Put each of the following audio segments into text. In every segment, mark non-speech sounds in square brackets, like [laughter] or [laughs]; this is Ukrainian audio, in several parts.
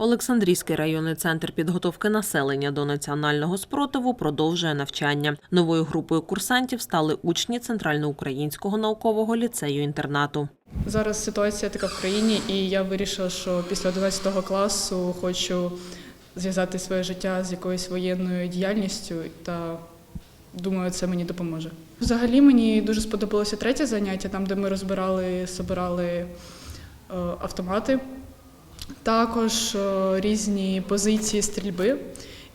Олександрійський районний центр підготовки населення до національного спротиву продовжує навчання. Новою групою курсантів стали учні Центральноукраїнського наукового ліцею інтернату. Зараз ситуація така в країні, і я вирішила, що після 11 класу хочу зв'язати своє життя з якоюсь воєнною діяльністю та думаю, це мені допоможе. Взагалі мені дуже сподобалося третє заняття, там, де ми розбирали, собирали е, автомати, також е, різні позиції стрільби.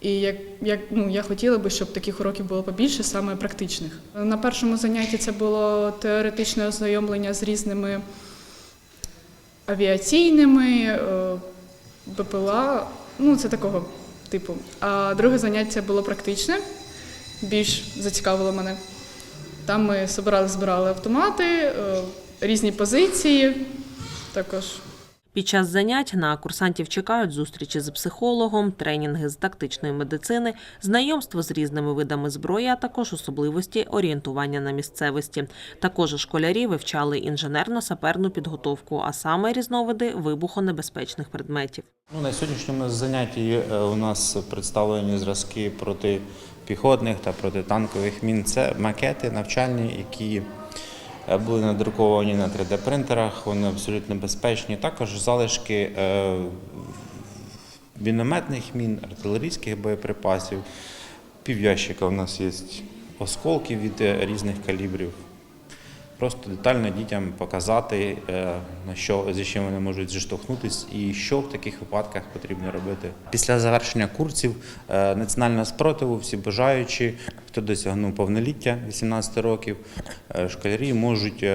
І як, як ну, я хотіла би, щоб таких уроків було побільше, саме практичних. На першому занятті це було теоретичне ознайомлення з різними авіаційними, е, БПЛА, ну це такого типу. А друге заняття було практичне, більш зацікавило мене. Там ми збирали, збирали автомати, е, різні позиції також. Під час занять на курсантів чекають зустрічі з психологом, тренінги з тактичної медицини, знайомство з різними видами зброї, а також особливості орієнтування на місцевості. Також школярі вивчали інженерно-саперну підготовку, а саме різновиди вибухонебезпечних предметів. Ну, на сьогоднішньому занятті е, у нас представлені зразки протипіхотних та протитанкових мін. Це макети навчальні, які були надруковані на 3D-принтерах, вони абсолютно безпечні. Також залишки е, мінометних мін, артилерійських боєприпасів. Пів'ящика у нас є осколки від е, різних калібрів. Просто детально дітям показати, е, на що зі чим вони можуть зіштовхнутися і що в таких випадках потрібно робити. Після завершення курсів е, національного спротиву всі бажаючі, хто досягнув повноліття 18 років, е, школярі можуть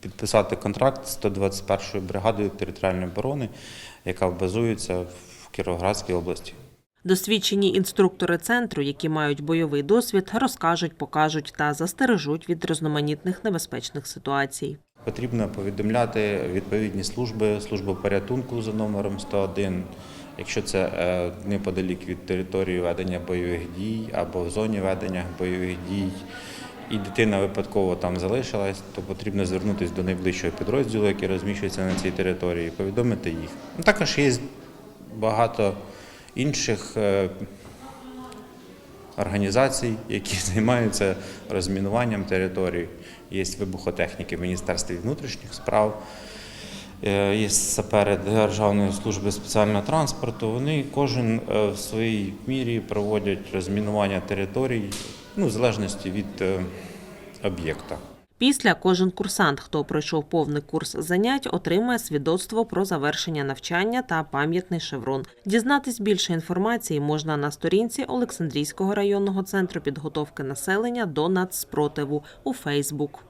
підписати контракт з 121-ю бригадою територіальної оборони, яка базується в Кіровоградській області. Досвідчені інструктори центру, які мають бойовий досвід, розкажуть, покажуть та застережуть від різноманітних небезпечних ситуацій. Потрібно повідомляти відповідні служби, службу порятунку за номером 101, якщо це е, неподалік від території ведення бойових дій або в зоні ведення бойових дій, і дитина випадково там залишилась, то потрібно звернутися до найближчого підрозділу, який розміщується на цій території, повідомити їх. Також є багато інших е, організацій, які [laughs] займаються розмінуванням територій. Є вибухотехніки в Міністерстві внутрішніх справ, е, є сапери Державної служби спеціального транспорту. Вони кожен е, в своїй мірі проводять розмінування територій, ну, в залежності від об'єкта. Після кожен курсант, хто пройшов повний курс занять, отримає свідоцтво про завершення навчання та пам'ятний шеврон. Дізнатись більше інформації можна на сторінці Олександрійського районного центру підготовки населення до нацпротиву у Фейсбук.